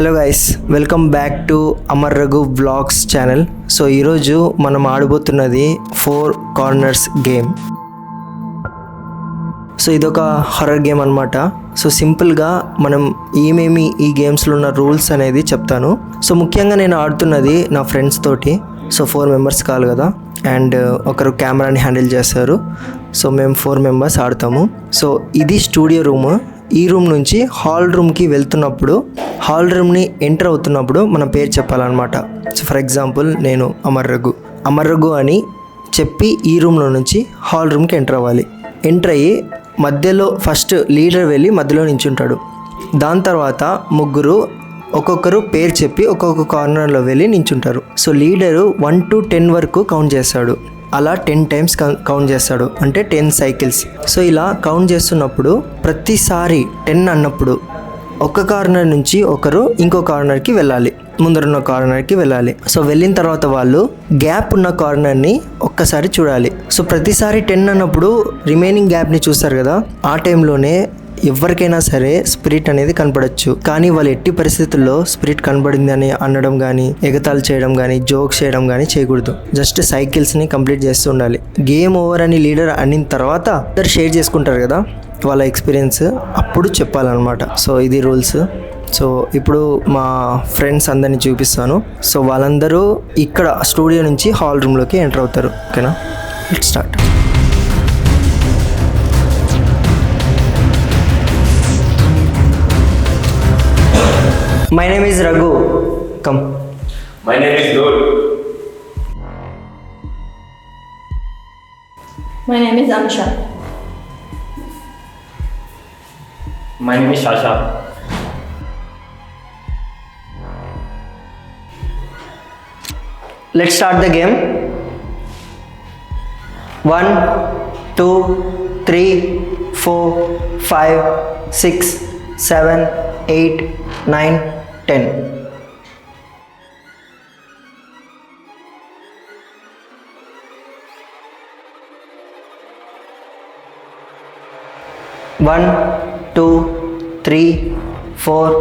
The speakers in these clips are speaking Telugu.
Hello guys welcome back to Amar Raghu vlogs channel. So ఈరోజు మనం ఆడబోతున్నది ఫోర్ కార్నర్స్ గేమ్. సో ఇదొక హర్రర్ గేమ్ అనమాట సో సింపుల్గా మనం ఏమేమి ఈ గేమ్స్లో ఉన్న రూల్స్ అనేది చెప్తాను. సో ముఖ్యంగా నేను ఆడుతున్నది నా ఫ్రెండ్స్ తోటి. సో ఫోర్ మెంబర్స్ కాదు కదా. అండ్ ఒకరు కెమెరాని హ్యాండిల్ చేస్తారు. సో మేము ఫోర్ మెంబర్స్ ఆడతాము. సో ఇది స్టూడియో రూమ్ ఈ రూమ్ నుంచి హాల్ రూమ్కి వెళ్తున్నప్పుడు హాల్ రూమ్ని ఎంటర్ అవుతున్నప్పుడు మన పేరు చెప్పాలన్నమాట. సో ఫర్ ఎగ్జాంపుల్ నేను అమర్ రఘు. అమర్ రఘు అని చెప్పి ఈ రూమ్లో నుంచి హాల్ రూమ్కి ఎంటర్ అవ్వాలి. ఎంటర్ అయ్యి మధ్యలో ఫస్ట్ లీడర్ వెళ్ళి మధ్యలో నించుంటాడు. దాని తర్వాత ముగ్గురు ఒక్కొక్కరు పేరు చెప్పి ఒక్కొక్క కార్నర్లో వెళ్ళి నించుంటారు. So leader one to ten వరకు కౌంట్ చేస్తాడు. అలా టెన్ టైమ్స్ కౌంట్ చేస్తాడు. అంటే టెన్ సైకిల్స్. సో ఇలా కౌంట్ చేస్తున్నప్పుడు ప్రతిసారి టెన్ అన్నప్పుడు ఒక కార్నర్ నుంచి ఒకరు ఇంకో కార్నర్కి వెళ్ళాలి. ముందరున్న కార్నర్కి వెళ్ళాలి. సో వెళ్ళిన తర్వాత వాళ్ళు గ్యాప్ ఉన్న కార్నర్ని ఒక్కసారి చూడాలి. సో ప్రతిసారి టెన్ అన్నప్పుడు రిమైనింగ్ గ్యాప్ని చూస్తారు కదా? ఆ టైంలోనే ఎవరికైనా సరే స్పిరిట్ అనేది కనపడచ్చు. కానీ వాళ్ళు ఎట్టి పరిస్థితుల్లో స్పిరిట్ కనబడింది అని అనడం కానీ ఎగతాళి చేయడం కానీ జోక్స్ చేయడం కానీ చేయకూడదు. జస్ట్ సైకిల్స్ని కంప్లీట్ చేస్తూ ఉండాలి. గేమ్ ఓవర్ అని లీడర్ అనిన తర్వాత ఇద్దరు షేర్ చేసుకుంటారు కదా వాళ్ళ ఎక్స్పీరియన్స్ అప్పుడు చెప్పాలన్నమాట. సో ఇది రూల్స్. సో ఇప్పుడు మా ఫ్రెండ్స్ అందరినీ చూపిస్తాను. సో వాళ్ళందరూ ఇక్కడ స్టూడియో నుంచి హాల్ రూమ్లోకి ఎంటర్ అవుతారు. ఓకేనా? It start My name is Raghu. Come. My name is Noor. My name is Amsha. My name is Shasha. Let's start the game. One, two, three, four, five, six, seven, eight, nine. Ten one two three four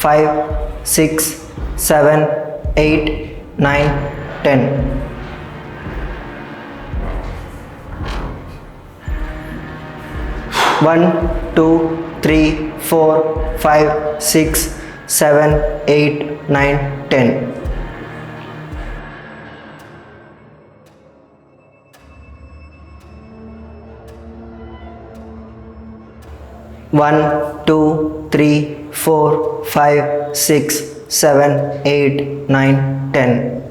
five six seven eight nine ten one two three four five six 7, 8, 9, 10. One, two, three, four, five, six, seven, eight, nine, ten.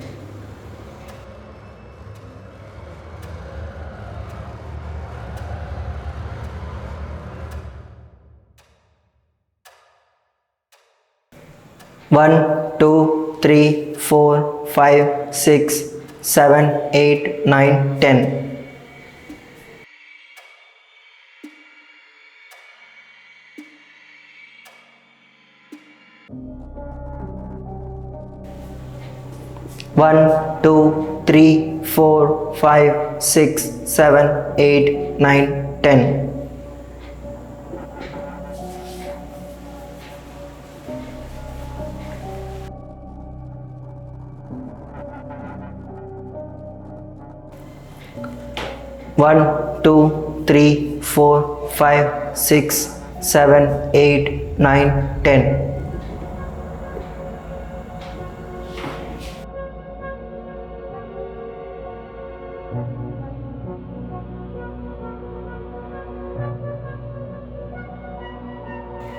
1, 2, 3, 4, 5, 6, 7, 8, 9, 10. One, two, three, four, five, six, seven, eight, nine, ten. 1, 2, 3, 4, 5, 6, 7, 8, 9, 10.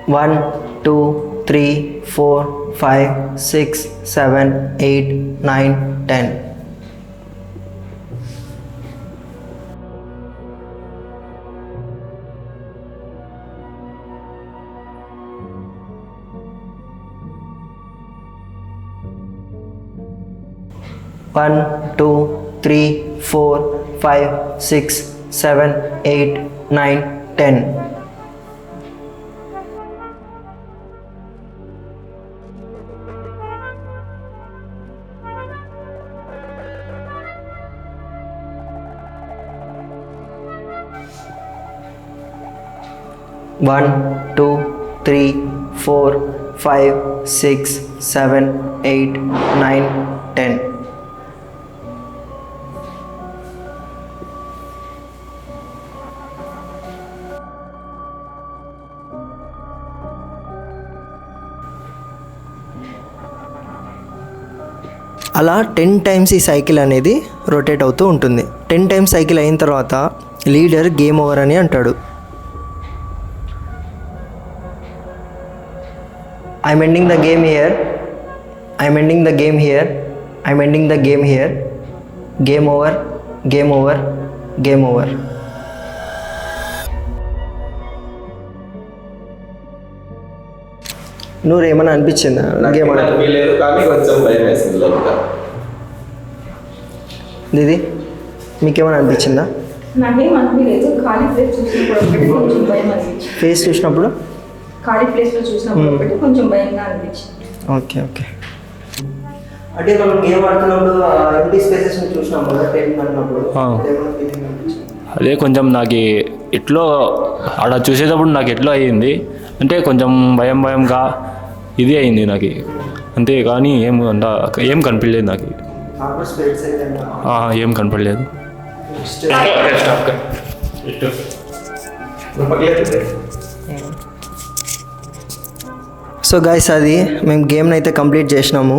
One, two, three, four, five, six, seven, eight, nine, ten. 1, 2, 3, 4, 5, 6, 7, 8, 9, 10. One, two, three, four, five, six, seven, eight, nine, ten. అలా టెన్ టైమ్స్ ఈ సైకిల్ అనేది రొటేట్ అవుతూ ఉంటుంది. టెన్ టైమ్స్ సైకిల్ అయిన తర్వాత లీడర్ గేమ్ ఓవర్ అని అంటాడు. I'm ending the game here I'm ending the game here I'm ending the game here game over game over game over నువ్వు ఏమైనా అనిపించిందా? గేమ్ ఆడ లేదు కానీ కొంచెం భయం వేసింది లోపల. దీది మీకేమైనా అనిపించిందా? ఫేస్ చూసినప్పుడు? ఖాళీ ప్లేస్లో చూసినప్పుడు ఒకటి కొంచెం భయంగా అనిపించింది. Okay okay. అంటే మనం గేమ్ ఆడుతున్నప్పుడు ఎంటీ స్పేసెస్ చూసినాం కదా టెన్ అన్నప్పుడు. అదే కొంచెం నాకు ఎట్లో ఆడ చూసేటప్పుడు నాకు ఎట్లో అయ్యింది. అంటే కొంచెం భయం భయంగా ఇది అయింది నాకు. అంతే కానీ ఏం అంట ఏం కనిపించలేదు నాకు. ఏం కనపడలేదు సో గాయస్ అది మేము గేమ్ని అయితే కంప్లీట్ చేసినాము.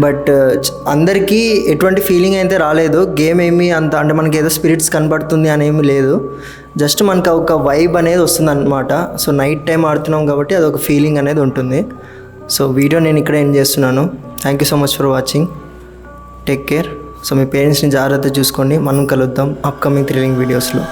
బట్ uh, అందరికీ ఎటువంటి ఫీలింగ్ అయితే రాలేదు. గేమ్ ఏమి అంత అంటే మనకి ఏదో స్పిరిట్స్ కనబడుతుంది అని ఏమీ లేదు. జస్ట్ మనకు ఒక వైబ్ అనేది వస్తుంది అనమాట సో నైట్ టైం ఆడుతున్నాం కాబట్టి అదొక ఫీలింగ్ అనేది ఉంటుంది. సో వీడియో నేను ఇక్కడ ఏం చేస్తున్నాను. Thank you so much for watching take care so మీ పేరెంట్స్ని జాగ్రత్త చూసుకోండి. మనం కలుద్దాం అప్కమింగ్ థ్రిల్లింగ్ వీడియోస్లో